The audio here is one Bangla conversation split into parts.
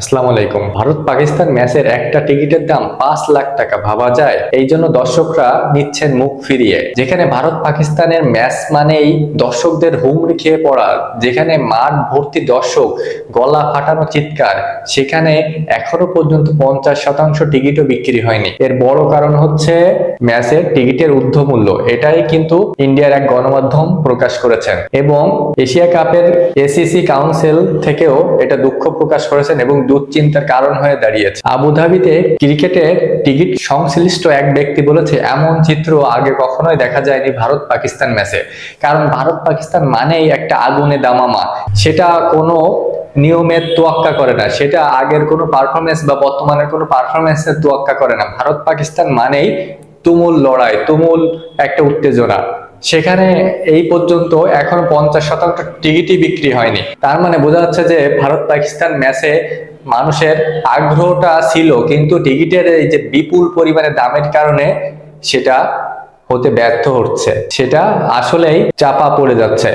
আসসালামু আলাইকুম। ভারত পাকিস্তান ম্যাচের একটা টিকিটের দাম পাঁচ লাখ টাকা ভাবা যায়। এই জন্য দর্শকরা নিচ্ছেন মুখ ফিরিয়ে। যেখানে ভারত পাকিস্তানের ম্যাচ মানেই দর্শকদের হুমড়ি খেয়ে পড়া, যেখানে মাঠ ভর্তি দর্শক গলা ফাটানো চিৎকার, সেখানে এখনও পর্যন্ত পঞ্চাশ শতাংশ টিকিটও বিক্রি হয়নি। এর বড় কারণ হচ্ছে ম্যাচের টিকিটের ঊর্ধ্বমূল্য। এটাই কিন্তু ইন্ডিয়ার এক গণমাধ্যম প্রকাশ করেছেন। এবং এশিয়া কাপের এসিসি কাউন্সিল থেকেও এটা দুঃখ প্রকাশ করেছেন এবং দুশ্চিন্তার কারণ হয়ে দাঁড়িয়েছে। আবুধাবিতে ক্রিকেটের টিকিট সংশ্লিষ্ট এক ব্যক্তি বলেছে, এমন চিত্র আগে কখনোই দেখা যায়নি ভারত পাকিস্তান ম্যাচে। কারণ ভারত পাকিস্তান মানেই একটা আগুনে দামামা। সেটা কোনো নিয়মের তোয়াক্কা করে না। সেটা আগের কোনো পারফরমেন্স বা বর্তমানের কোনো পারফরমেন্সের তোয়াক্কা করে না। ভারত পাকিস্তান মানেই তুমুল লড়াই, তুমুল একটা উত্তেজনা। সেখানে এই পর্যন্ত এখন পঞ্চাশ শতাংশ টিকিটই বিক্রি হয়নি। তার মানে বোঝা যাচ্ছে যে ভারত পাকিস্তান ম্যাচে মানুষের আগ্রহটা ছিল, কিন্তু টিকিটের এই যে বিপুল পরিমাণে দামের কারণে সেটা হতে ব্যর্থ হচ্ছে। সেটা আসলেই চাপা পড়ে যাচ্ছে।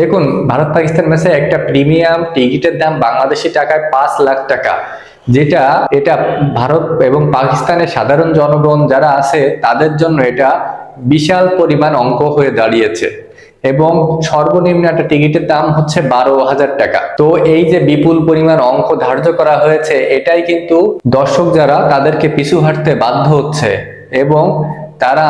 দেখুন, ভারত পাকিস্তান ম্যাচে একটা প্রিমিয়াম টিকিটের দাম বাংলাদেশি টাকায় পাঁচ লাখ টাকা, যেটা এটা ভারত এবং পাকিস্তানের সাধারণ জনগণ যারা আছে, তাদের জন্য এটা বিশাল পরিমাণ অঙ্ক হয়ে দাঁড়িয়েছে এবং সর্বনিম্ন একটা টিকিটের দাম হচ্ছে বারো হাজার টাকা তো এই যে বিপুল পরিমাণ অঙ্ক ধার্য করা হয়েছে, এটাই কিন্তু দর্শক যারা তাদেরকে পিছু হাঁটতে বাধ্য হচ্ছে এবং তারা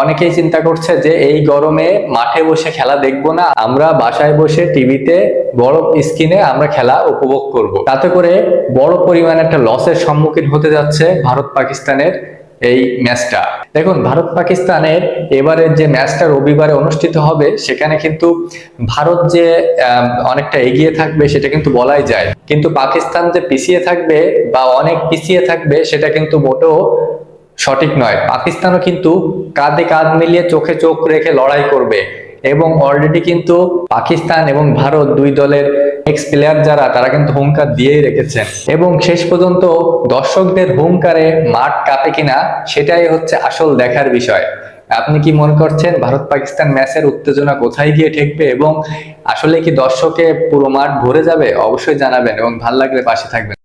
অনেকেই চিন্তা করছে যে এই গরমে মাঠে বসে খেলা দেখব না, আমরা বাসায় বসে টিভিতে বড় স্ক্রিনে আমরা খেলা উপভোগ করব। তাতে করে বড় পরিমাণে একটা লসের সম্মুখীন হতে যাচ্ছে ভারত পাকিস্তানের এই ম্যাচটা। দেখুন, ভারত পাকিস্তানের এবারের যে ম্যাচটা রবিবারে অনুষ্ঠিত হবে, সেখানে কিন্তু ভারত যে অনেকটা এগিয়ে থাকবে, সেটা কিন্তু বলাই যায়। কিন্তু পাকিস্তান যে পিছিয়ে থাকবে বা অনেক পিছিয়ে থাকবে, সেটা কিন্তু মোটেও সঠিক নয়। পাকিস্তানও কিন্তু কাঁধে কাঁধ মিলিয়ে চোখে চোখ রেখে লড়াই করবে। এবং অলরেডি কিন্তু পাকিস্তান এবং ভারত দুই দলের এক্স প্লেয়ার যারা, তারা কিন্তু হুঙ্কার দিয়েই রেখেছেন। এবং শেষ পর্যন্ত দর্শকদের হুঙ্কারে মাঠ কাঁপে কিনা, সেটাই হচ্ছে আসল দেখার বিষয়। আপনি কি মনে করছেন ভারত পাকিস্তান ম্যাচের উত্তেজনা কোথায় গিয়ে ঠেকবে এবং আসলে কি দর্শকে পুরো মাঠ ভরে যাবে? অবশ্যই জানাবেন এবং ভালো লাগলে পাশে থাকবেন।